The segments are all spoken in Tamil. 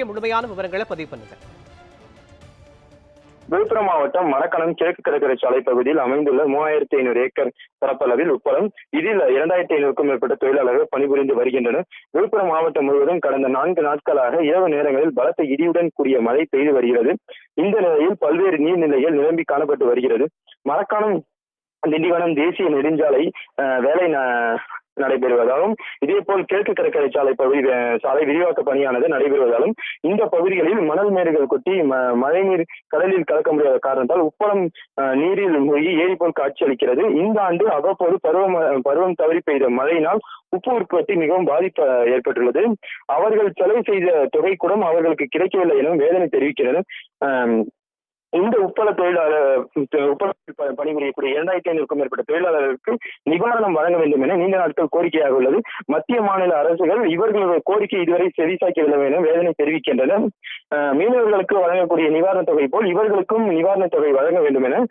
முழுமையான விவரங்களை பதிவு பண்ணுங்க. விழுப்புரம் மாவட்டம் மரக்கணம் கிழக்கு கடற்கரை சாலை பகுதியில் அமைந்துள்ள மூவாயிரத்தி ஐநூறு ஏக்கர் பரப்பளவில் உப்பளம் இதில் இரண்டாயிரத்தி ஐநூறுக்கும் மேற்பட்ட தொழிலாளர்கள் பணிபுரிந்து வருகின்றனர். விழுப்புரம் மாவட்டம் முழுவதும் கடந்த நான்கு நாட்களாக இரவு நேரங்களில் பலத்த இடியுடன் கூடிய மழை பெய்து வருகிறது. இந்த நிலையில் பல்வேறு நீர்நிலைகள் நிரம்பி காணப்பட்டு வருகிறது. மரக்காணம் திண்டிவனம் தேசிய நெடுஞ்சாலை அஹ், வேலை நடைபெறுவதாலும் இதேபோல் கிழக்கு கடற்கரை சாலை பகுதி சாலை விரிவாக்க பணியானது நடைபெறுவதாலும் இந்த பகுதிகளில் மணல் மேடுகள் கொட்டி ம- மழைநீர் கடலில் கலக்க முடியாத காரணத்தால் உப்பளம் அஹ், நீரில் மூழ்கி ஏரி போல் காட்சியளிக்கிறது இந்த ஆண்டு அவ்வப்போது பருவம் பருவம் தவறி பெய்த மழையினால் உப்பு உற்பத்தி மிகவும் பாதிப்பு ஏற்பட்டுள்ளது. அவர்கள் செலவு செய்த தொகை கூட அவர்களுக்கு கிடைக்கவில்லை எனும் வேதனை தெரிவிக்கிறது. இந்த உப்பள தொழிலாளர் உப்பள பணிபுரியக்கூடிய இரண்டாயிரத்தி ஐநூறுக்கும் மேற்பட்ட தொழிலாளர்களுக்கு நிவாரணம் வழங்க வேண்டும் என நீண்ட நாட்கள் கோரிக்கையாக உள்ளது. மத்திய மாநில அரசுகள் இவர்களது கோரிக்கை இதுவரை செவிசாக்கவில்லை என வேதனை தெரிவிக்கின்றனர். மீனவர்களுக்கு வழங்கக்கூடிய நிவாரணத் தொகை போல் இவர்களுக்கும் நிவாரணத் தொகை வழங்க வேண்டும் என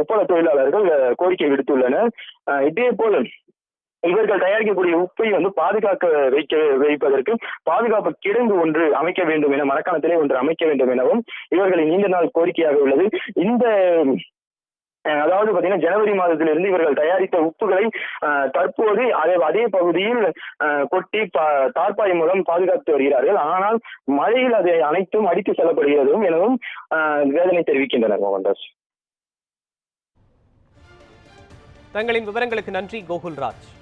உப்பள தொழிலாளர்கள் கோரிக்கை விடுத்துள்ளனர். இதே போல இவர்கள் தயாரிக்கக்கூடிய உப்பை வந்து பாதுகாக்க வைக்க வைப்பதற்கு பாதுகாப்பு கிடங்கு ஒன்று அமைக்க வேண்டும் என மரக்காணத்திலே ஒன்று அமைக்க வேண்டும் எனவும் இவர்களின் நீண்ட நாள் கோரிக்கையாக உள்ளது. இந்த அதாவது பாத்தீங்கன்னா ஜனவரி மாதத்திலிருந்து இவர்கள் தயாரித்த உப்புகளை தற்போது அதே அதே பகுதியில் கொட்டி பா- தார்பாய் மூலம் பாதுகாத்து வருகிறார்கள். ஆனால் மழையில் அதை அனைத்தும் அடித்து செல்லப்படுகிறதும் எனவும் வேதனை தெரிவிக்கின்றனர் மோகன்தாஸ். தங்களின் விவரங்களுக்கு நன்றி கோகுல்ராஜ்.